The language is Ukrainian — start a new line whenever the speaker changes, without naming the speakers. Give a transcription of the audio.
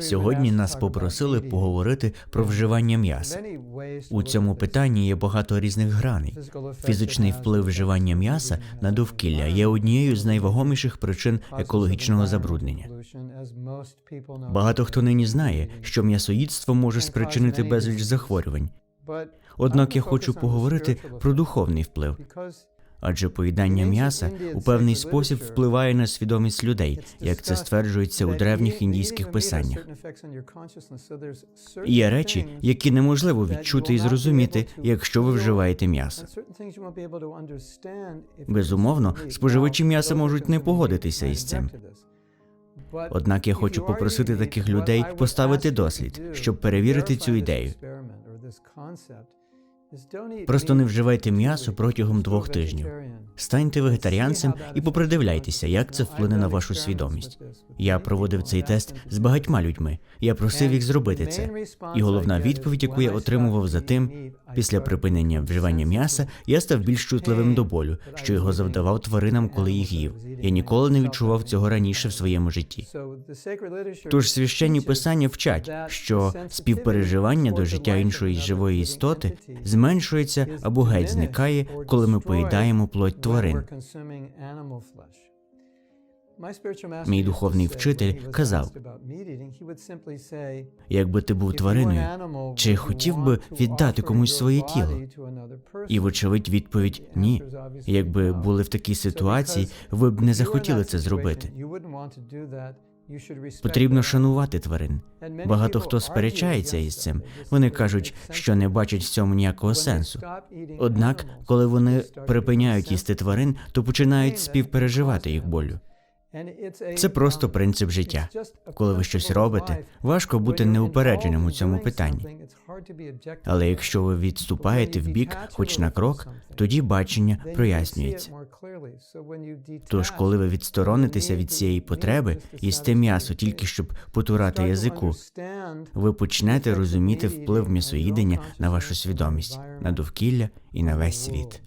Сьогодні нас попросили поговорити про вживання м'яса. У цьому питанні є багато різних граней. Фізичний вплив вживання м'яса на довкілля є однією з найвагоміших причин екологічного забруднення. Багато хто нині знає, що м'ясоїдство може спричинити безліч захворювань. Однак я хочу поговорити про духовний вплив, адже поїдання м'яса у певний спосіб впливає на свідомість людей, як це стверджується у древніх індійських писаннях. Є речі, які неможливо відчути і зрозуміти, якщо ви вживаєте м'ясо. Безумовно, споживачі м'яса можуть не погодитися із цим. Однак я хочу попросити таких людей поставити дослід, щоб перевірити цю ідею. Просто не вживайте м'ясо протягом двох тижнів. Станьте вегетаріанцем і попридивляйтеся, як це вплине на вашу свідомість. Я проводив цей тест з багатьма людьми. Я просив їх зробити це. І головна відповідь, яку я отримував за тим, після припинення вживання м'яса, я став більш чутливим до болю, що його завдавав тваринам, коли їх їв. Я ніколи не відчував цього раніше в своєму житті. Тож священні писання вчать, що співпереживання до життя іншої живої істоти зменшується або геть зникає, коли ми поїдаємо плоть тварин.
Мій духовний вчитель казав,
Якби ти був твариною, чи хотів би віддати комусь своє тіло? І вочевидь відповідь ні. Якби були в такій ситуації, ви б не захотіли це зробити. Потрібно шанувати тварин. Багато хто сперечається із цим. Вони кажуть, що не бачать в цьому ніякого сенсу. Однак, коли вони припиняють їсти тварин, то починають співпереживати їх болю. Це просто принцип життя. Коли ви щось робите, важко бути неупередженим у цьому питанні. Але якщо ви відступаєте в бік, хоч на крок, тоді бачення прояснюється. Тож, коли ви відсторонитеся від цієї потреби, їсти м'ясо тільки щоб потурати язику, ви почнете розуміти вплив м'ясоїдення на вашу свідомість, на довкілля і на весь світ.